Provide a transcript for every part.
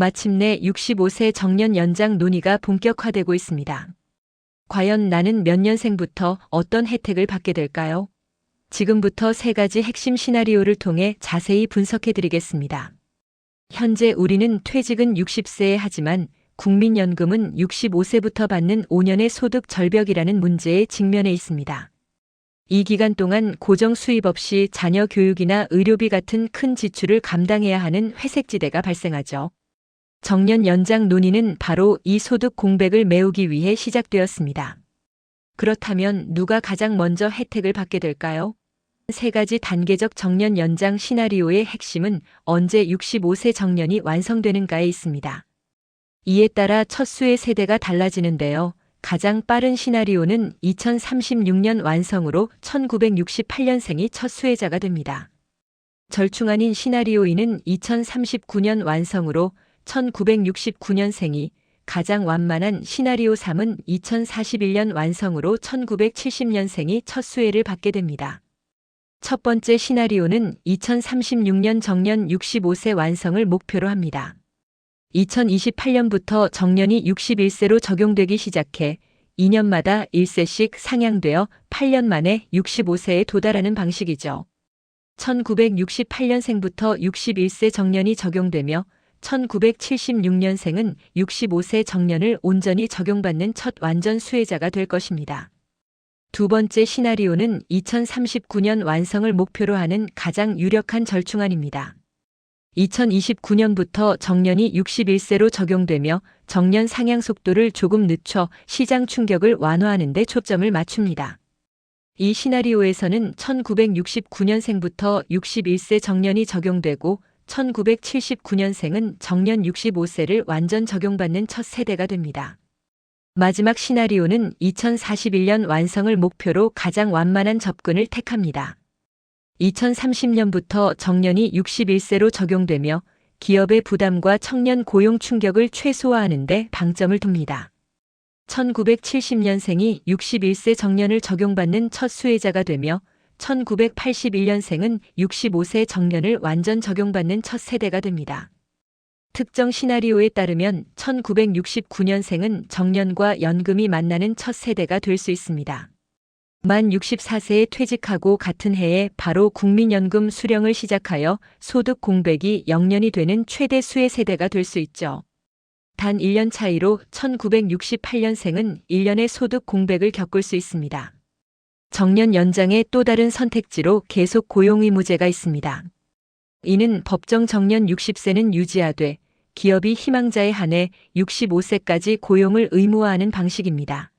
마침내 65세 정년 연장 논의가 본격화되고 있습니다. 과연 나는 몇 년생부터 어떤 혜택을 받게 될까요? 지금부터 세 가지 핵심 시나리오를 통해 자세히 분석해 드리겠습니다. 현재 우리는 퇴직은 60세에 하지만 국민연금은 65세부터 받는 5년의 소득 절벽이라는 문제에 직면해 있습니다. 이 기간 동안 고정 수입 없이 자녀 교육이나 의료비 같은 큰 지출을 감당해야 하는 회색지대가 발생하죠. 정년 연장 논의는 바로 이 소득 공백을 메우기 위해 시작되었습니다. 그렇다면 누가 가장 먼저 혜택을 받게 될까요? 세 가지 단계적 정년 연장 시나리오의 핵심은 언제 65세 정년이 완성되는가에 있습니다. 이에 따라 첫 수의 세대가 달라지는데요. 가장 빠른 시나리오는 2036년 완성으로 1968년생이 첫 수혜자가 됩니다. 절충안인 시나리오 2는 2039년 완성으로 1969년생이 가장 완만한 시나리오 3은 2041년 완성으로 1970년생이 첫 수혜를 받게 됩니다. 첫 번째 시나리오는 2036년 정년 65세 완성을 목표로 합니다. 2028년부터 정년이 61세로 적용되기 시작해 2년마다 1세씩 상향되어 8년 만에 65세에 도달하는 방식이죠. 1968년생부터 61세 정년이 적용되며 1976년생은 65세 정년을 온전히 적용받는 첫 완전 수혜자가 될 것입니다. 두 번째 시나리오는 2039년 완성을 목표로 하는 가장 유력한 절충안입니다. 2029년부터 정년이 61세로 적용되며 정년 상향 속도를 조금 늦춰 시장 충격을 완화하는 데 초점을 맞춥니다. 이 시나리오에서는 1969년생부터 61세 정년이 적용되고 1979년생은 정년 65세를 완전 적용받는 첫 세대가 됩니다. 마지막 시나리오는 2041년 완성을 목표로 가장 완만한 접근을 택합니다. 2030년부터 정년이 61세로 적용되며 기업의 부담과 청년 고용 충격을 최소화하는 데 방점을 둡니다. 1970년생이 61세 정년을 적용받는 첫 수혜자가 되며 1981년생은 65세 정년을 완전 적용받는 첫 세대가 됩니다. 특정 시나리오에 따르면 1969년생은 정년과 연금이 만나는 첫 세대가 될 수 있습니다. 만 64세에 퇴직하고 같은 해에 바로 국민연금 수령을 시작하여 소득 공백이 0년이 되는 최대 수혜 세대가 될 수 있죠. 단 1년 차이로 1968년생은 1년의 소득 공백을 겪을 수 있습니다. 정년 연장의 또 다른 선택지로 계속 고용 의무제가 있습니다. 이는 법정 정년 60세는 유지하되 기업이 희망자에 한해 65세까지 고용을 의무화하는 방식입니다.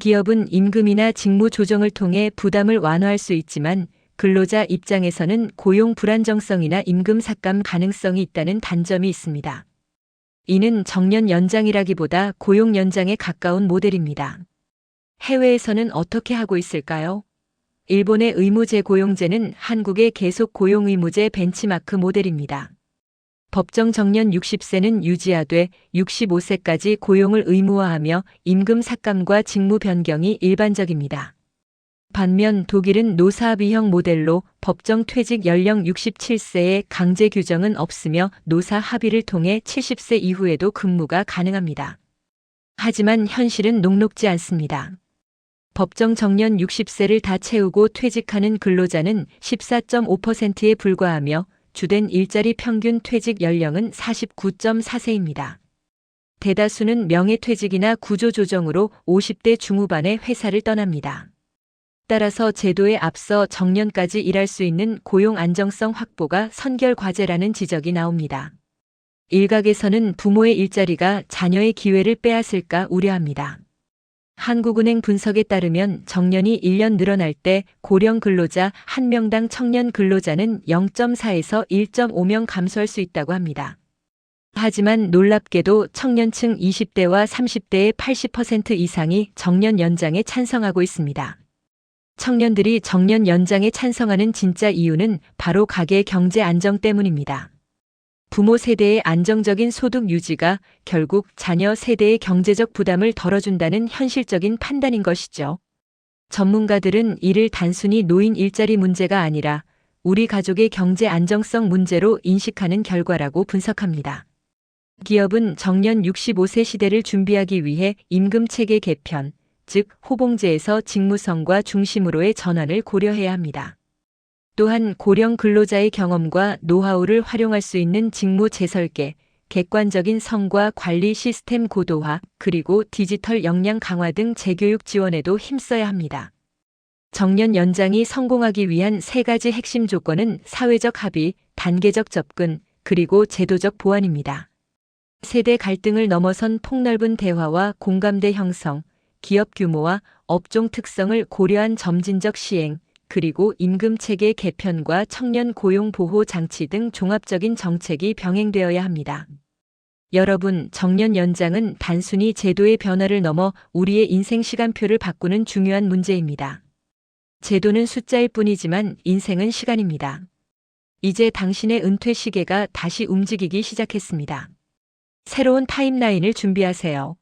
기업은 임금이나 직무 조정을 통해 부담을 완화할 수 있지만 근로자 입장에서는 고용 불안정성이나 임금 삭감 가능성이 있다는 단점이 있습니다. 이는 정년 연장이라기보다 고용 연장에 가까운 모델입니다. 해외에서는 어떻게 하고 있을까요? 일본의 의무제 고용제는 한국의 계속 고용 의무제 벤치마크 모델입니다. 법정 정년 60세는 유지하되 65세까지 고용을 의무화하며 임금 삭감과 직무 변경이 일반적입니다. 반면 독일은 노사합의형 모델로 법정 퇴직 연령 67세의 강제 규정은 없으며 노사 합의를 통해 70세 이후에도 근무가 가능합니다. 하지만 현실은 녹록지 않습니다. 법정 정년 60세를 다 채우고 퇴직하는 근로자는 14.5%에 불과하며 주된 일자리 평균 퇴직 연령은 49.4세입니다. 대다수는 명예퇴직이나 구조조정으로 50대 중후반에 회사를 떠납니다. 따라서 제도에 앞서 정년까지 일할 수 있는 고용 안정성 확보가 선결 과제라는 지적이 나옵니다. 일각에서는 부모의 일자리가 자녀의 기회를 빼앗을까 우려합니다. 한국은행 분석에 따르면 정년이 1년 늘어날 때 고령 근로자 1명당 청년 근로자는 0.4에서 1.5명 감소할 수 있다고 합니다. 하지만 놀랍게도 청년층 20대와 30대의 80% 이상이 정년 연장에 찬성하고 있습니다. 청년들이 정년 연장에 찬성하는 진짜 이유는 바로 가계 경제 안정 때문입니다. 부모 세대의 안정적인 소득 유지가 결국 자녀 세대의 경제적 부담을 덜어준다는 현실적인 판단인 것이죠. 전문가들은 이를 단순히 노인 일자리 문제가 아니라 우리 가족의 경제 안정성 문제로 인식하는 결과라고 분석합니다. 기업은 정년 65세 시대를 준비하기 위해 임금 체계 개편, 즉 호봉제에서 직무성과 중심으로의 전환을 고려해야 합니다. 또한 고령 근로자의 경험과 노하우를 활용할 수 있는 직무 재설계, 객관적인 성과 관리 시스템 고도화, 그리고 디지털 역량 강화 등 재교육 지원에도 힘써야 합니다. 정년 연장이 성공하기 위한 세 가지 핵심 조건은 사회적 합의, 단계적 접근, 그리고 제도적 보완입니다. 세대 갈등을 넘어선 폭넓은 대화와 공감대 형성, 기업 규모와 업종 특성을 고려한 점진적 시행, 그리고 임금 체계 개편과 청년 고용 보호 장치 등 종합적인 정책이 병행되어야 합니다. 여러분, 정년 연장은 단순히 제도의 변화를 넘어 우리의 인생 시간표를 바꾸는 중요한 문제입니다. 제도는 숫자일 뿐이지만 인생은 시간입니다. 이제 당신의 은퇴 시계가 다시 움직이기 시작했습니다. 새로운 타임라인을 준비하세요.